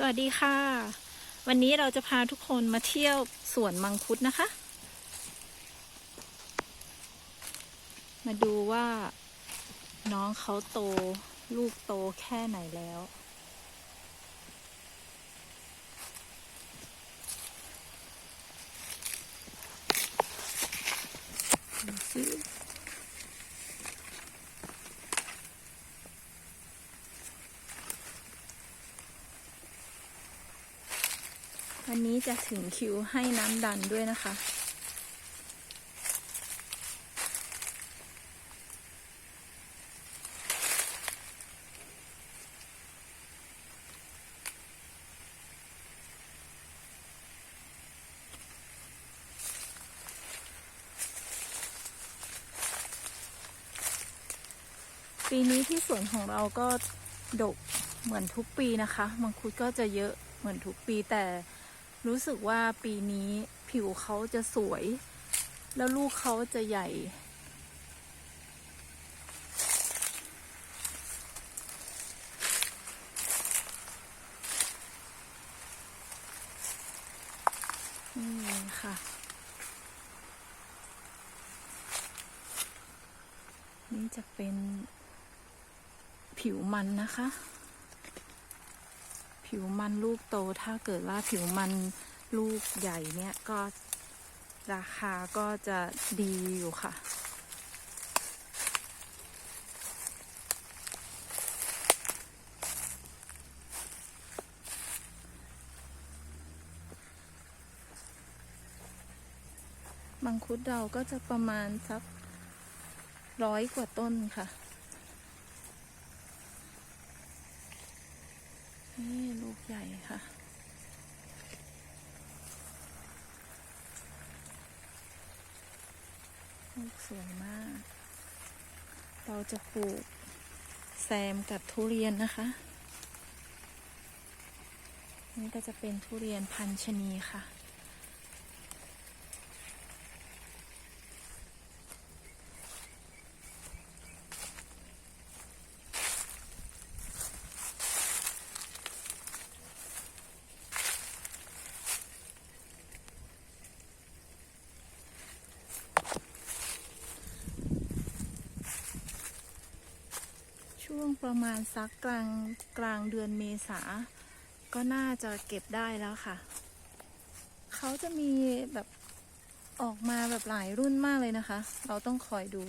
สวัสดีค่ะ วันนี้เราจะพาทุกคนมาเที่ยวสวนมังคุดนะคะ มาดูว่าน้องเขาโต ลูกโตแค่ไหนแล้วดูสิ วันนี้จะถึงคิวให้น้ำดันด้วยนะคะ ปีนี้ที่สวนของเราก็ดกเหมือนทุกปีนะคะ มังคุดก็จะเยอะเหมือนทุกปีแต่ รู้สึกว่าปีนี้ผิวเขาจะสวย แล้วลูกเขาจะใหญ่ นี่ค่ะ นี่จะเป็นผิวมันนะคะ ผิวมันลูกโตถ้าเกิดว่าผิวมันลูกใหญ่เนี่ยก็ราคาก็จะดีอยู่ค่ะ มังคุดเราก็จะประมาณสักร้อยกว่าต้นค่ะ นี่ลูกใหญ่ค่ะลูกสวยมาก เราจะปลูกแซมกับทุเรียนนะคะ นี่ก็จะเป็นทุเรียนพันชนีค่ะ วงประมาณสักกลางกลางเดือนเมษา ก็น่าจะเก็บได้แล้วค่ะ เขาจะมีแบบออกมาแบบหลายรุ่นมากเลยนะคะ เราต้องคอยดู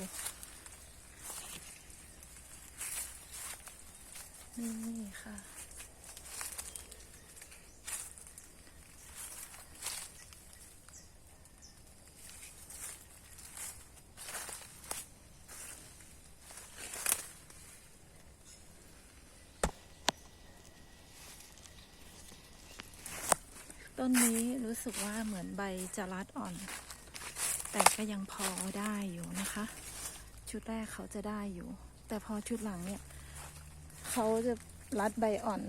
นี่ค่ะ ต้นนี้รู้สึกว่าเหมือนใบจะรัดอ่อน แต่ก็ยังพอได้อยู่นะคะ ชุดแรกเขาจะได้อยู่ แต่พอชุดหลังเนี่ย เขาจะรัดใบอ่อน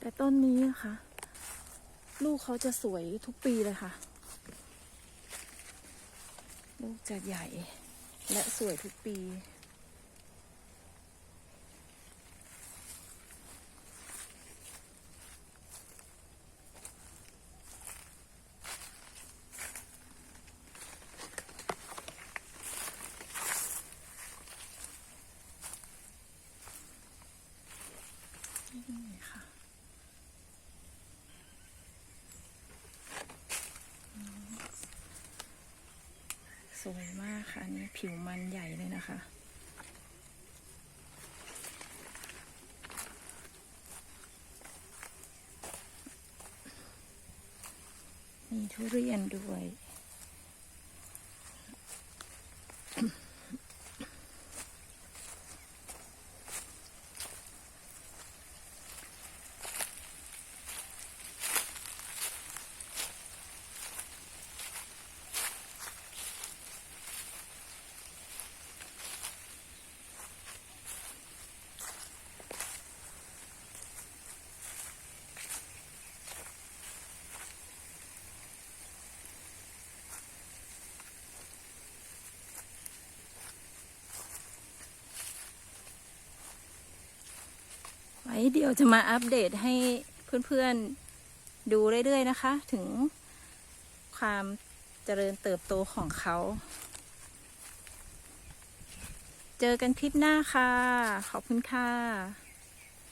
แต่ต้นนี้นะคะ ลูกเขาจะสวยทุกปีเลยค่ะ ลูกจะใหญ่และสวยทุกปี สวยมากค่ะ อันนี่ผิวมันใหญ่เลยนะคะ มีทุเรียนด้วย เดี๋ยวจะมาอัปเดตให้เพื่อนๆดูเรื่อยๆนะคะ ถึงความเจริญเติบโตของเขา เจอกันคลิปหน้าค่ะ ขอบคุณค่ะ